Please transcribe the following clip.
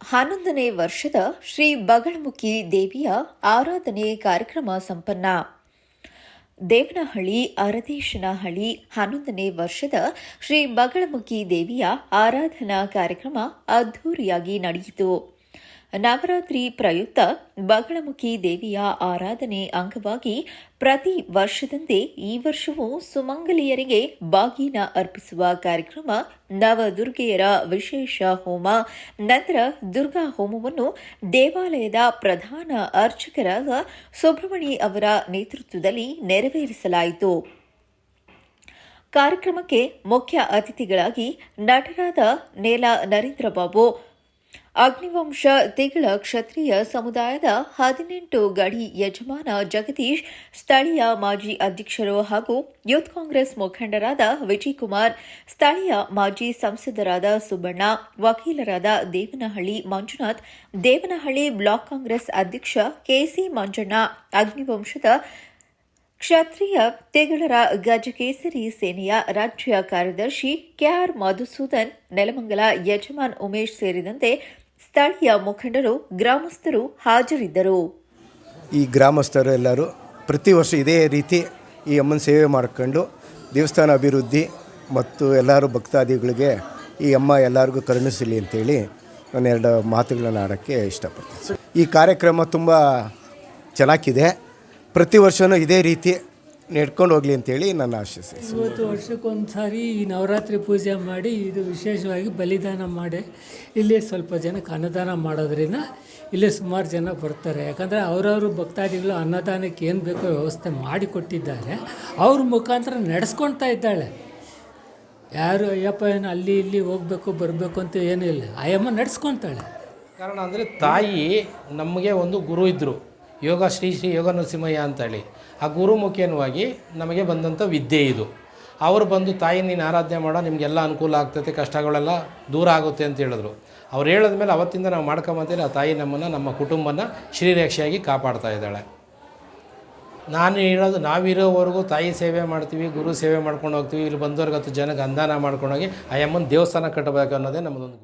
ಹನ್ನೊಂದನೇ ವರ್ಷದ ಶ್ರೀ ಬಗಳಮುಖಿ ದೇವಿಯ ಆರಾಧನೆ ಕಾರ್ಯಕ್ರಮ ಸಂಪನ್ನ. ದೇವನಹಳ್ಳಿ ಅರದೇಶನಹಳ್ಳಿ ಹನ್ನೊಂದನೇ ವರ್ಷದ ಶ್ರೀ ಬಗಳಮುಖಿ ದೇವಿಯ ಆರಾಧನಾ ಕಾರ್ಯಕ್ರಮ ಅದ್ಧೂರಿಯಾಗಿ ನಡೆಯಿತು. ನವರಾತ್ರಿ ಪ್ರಯುಕ್ತ ಬಗಳಮುಖಿ ದೇವಿಯ ಆರಾಧನೆ ಅಂಗವಾಗಿ ಪ್ರತಿ ವರ್ಷದಂತೆ ಈ ವರ್ಷವೂ ಸುಮಂಗಲಿಯರಿಗೆ ಬಾಗಿನ ಅರ್ಪಿಸುವ ಕಾರ್ಯಕ್ರಮ ನವದುರ್ಗೆಯರ ವಿಶೇಷ ಹೋಮ. ನಂತರ ದುರ್ಗಾ ಹೋಮವನ್ನು ದೇವಾಲಯದ ಪ್ರಧಾನ ಅರ್ಚಕರಾದ ಸುಬ್ರಹ್ಮಣಿ ಅವರ ನೇತೃತ್ವದಲ್ಲಿ ನೆರವೇರಿಸಲಾಯಿತು. ಕಾರ್ಯಕ್ರಮಕ್ಕೆ ಮುಖ್ಯ ಅತಿಥಿಗಳಾಗಿ ನಟರಾದ ನೇಲಾ ನರೇಂದ್ರ ಬಾಬು ಅಗ್ನಿವಂಶ ತಿಗಳ ಕ್ಷತ್ರಿಯ ಸಮುದಾಯದ ಹದಿನೆಂಟು ಗಡಿ ಯಜಮಾನ ಜಗದೀಶ್, ಸ್ಥಳೀಯ ಮಾಜಿ ಅಧ್ಯಕ್ಷರು ಹಾಗೂ ಯೂತ್ ಕಾಂಗ್ರೆಸ್ ಮುಖಂಡರಾದ ವಿಜಯ್ ಕುಮಾರ್ ಸ್ಥಳೀಯ ಮಾಜಿ ಸಂಸದರಾದ ಸುಬ್ಬಣ್ಣ, ವಕೀಲರಾದ ದೇವನಹಳ್ಳಿ ಮಂಜುನಾಥ್, ದೇವನಹಳ್ಳಿ ಬ್ಲಾಕ್ ಕಾಂಗ್ರೆಸ್ ಅಧ್ಯಕ್ಷ ಕೆಸಿ ಮಂಜಣ್ಣ, ಅಗ್ನಿವಂಶದ ಕ್ಷತ್ರಿಯ ತೆಗಳರ ಗಜಕೇಸರಿ ಸೇನೆಯ ರಾಜ್ಯ ಕಾರ್ಯದರ್ಶಿ ಕೆಆರ್ ಮಧುಸೂದನ್, ನೆಲಮಂಗಲ ಯಜಮಾನ್ ಉಮೇಶ್ ಸೇರಿದಂತೆ ಸ್ಥಳೀಯ ಮುಖಂಡರು, ಗ್ರಾಮಸ್ಥರು ಹಾಜರಿದ್ದರು. ಈ ಗ್ರಾಮಸ್ಥರು ಎಲ್ಲರೂ ಪ್ರತಿ ವರ್ಷ ಇದೇ ರೀತಿ ಈ ಅಮ್ಮನ ಸೇವೆ ಮಾಡ್ಕೊಂಡು ದೇವಸ್ಥಾನ ಅಭಿವೃದ್ಧಿ ಮತ್ತು ಎಲ್ಲರೂ ಭಕ್ತಾದಿಗಳಿಗೆ ಈ ಅಮ್ಮ ಎಲ್ಲರಿಗೂ ಕರುಣಿಸಲಿ ಅಂತೇಳಿ ನಾನು ಎರಡು ಮಾತುಗಳನ್ನು ಆಡೋಕ್ಕೆ ಇಷ್ಟಪಡ್ತೀನಿ. ಈ ಕಾರ್ಯಕ್ರಮ ತುಂಬ ಚೆನ್ನಾಗಿದೆ. ಪ್ರತಿ ವರ್ಷವೂ ಇದೇ ರೀತಿ ನಡ್ಕೊಂಡು ಹೋಗ್ಲಿ ಅಂತೇಳಿ ನನ್ನ ಆಶಿಸಿ ಇವತ್ತು ವರ್ಷಕ್ಕೊಂದು ಸಾರಿ ಈ ನವರಾತ್ರಿ ಪೂಜೆ ಮಾಡಿ ಇದು ವಿಶೇಷವಾಗಿ ಬಲಿದಾನ ಮಾಡಿ. ಇಲ್ಲಿ ಸ್ವಲ್ಪ ಜನಕ್ಕೆ ಅನ್ನದಾನ ಮಾಡೋದ್ರಿಂದ ಇಲ್ಲೇ ಸುಮಾರು ಜನ ಬರ್ತಾರೆ. ಯಾಕಂದರೆ ಅವರವರು ಭಕ್ತಾದಿಗಳು ಅನ್ನದಾನಕ್ಕೆ ಏನು ಬೇಕೋ ವ್ಯವಸ್ಥೆ ಮಾಡಿಕೊಟ್ಟಿದ್ದಾರೆ ಅವ್ರ ಮುಖಾಂತರ ನಡೆಸ್ಕೊಳ್ತಾ ಇದ್ದಾಳೆ. ಯಾರು ಅಯ್ಯಪ್ಪ ಏನು ಅಲ್ಲಿ ಇಲ್ಲಿ ಹೋಗಬೇಕು ಬರಬೇಕು ಅಂತ ಏನೂ ಇಲ್ಲ. ಆಯಮ್ಮ ನಡೆಸ್ಕೊತಾಳೆ. ಕಾರಣ ಅಂದರೆ ತಾಯಿ ನಮಗೆ ಒಂದು ಗುರು ಇದ್ದರು ಯೋಗ ಶ್ರೀ ಶ್ರೀ ಯೋಗ ನರಸಿಂಹಯ್ಯ ಅಂತೇಳಿ. ಆ ಗುರು ಮುಖೇನವಾಗಿ ನಮಗೆ ಬಂದಂಥ ವಿದ್ಯೆ ಇದು. ಅವರು ಬಂದು ತಾಯಿ ನೀನು ಆರಾಧನೆ ಮಾಡೋ, ನಿಮಗೆಲ್ಲ ಅನುಕೂಲ ಆಗ್ತೈತೆ, ಕಷ್ಟಗಳೆಲ್ಲ ದೂರ ಆಗುತ್ತೆ ಅಂತ ಹೇಳಿದ್ರು. ಅವ್ರು ಹೇಳಿದ್ಮೇಲೆ ಅವತ್ತಿಂದ ನಾವು ಮಾಡ್ಕೊಂಬಂತೀನಿ ಆ ತಾಯಿ ನಮ್ಮನ್ನು, ನಮ್ಮ ಕುಟುಂಬನ ಶ್ರೀರಕ್ಷೆಯಾಗಿ ಕಾಪಾಡ್ತಾ ಇದ್ದಾಳೆ. ನಾನು ಹೇಳೋದು, ನಾವಿರೋವರೆಗೂ ತಾಯಿ ಸೇವೆ ಮಾಡ್ತೀವಿ, ಗುರು ಸೇವೆ ಮಾಡ್ಕೊಂಡು ಹೋಗ್ತೀವಿ, ಇಲ್ಲಿ ಬಂದವ್ರಿಗೆ ಹತ್ತು ಜನಕ್ಕೆ ಅಂದಾನ ಮಾಡ್ಕೊಂಡೋಗಿ ಆ ಅಮ್ಮನ ದೇವಸ್ಥಾನ ಕಟ್ಟಬೇಕು ಅನ್ನೋದೇ ನಮ್ಮದೊಂದು.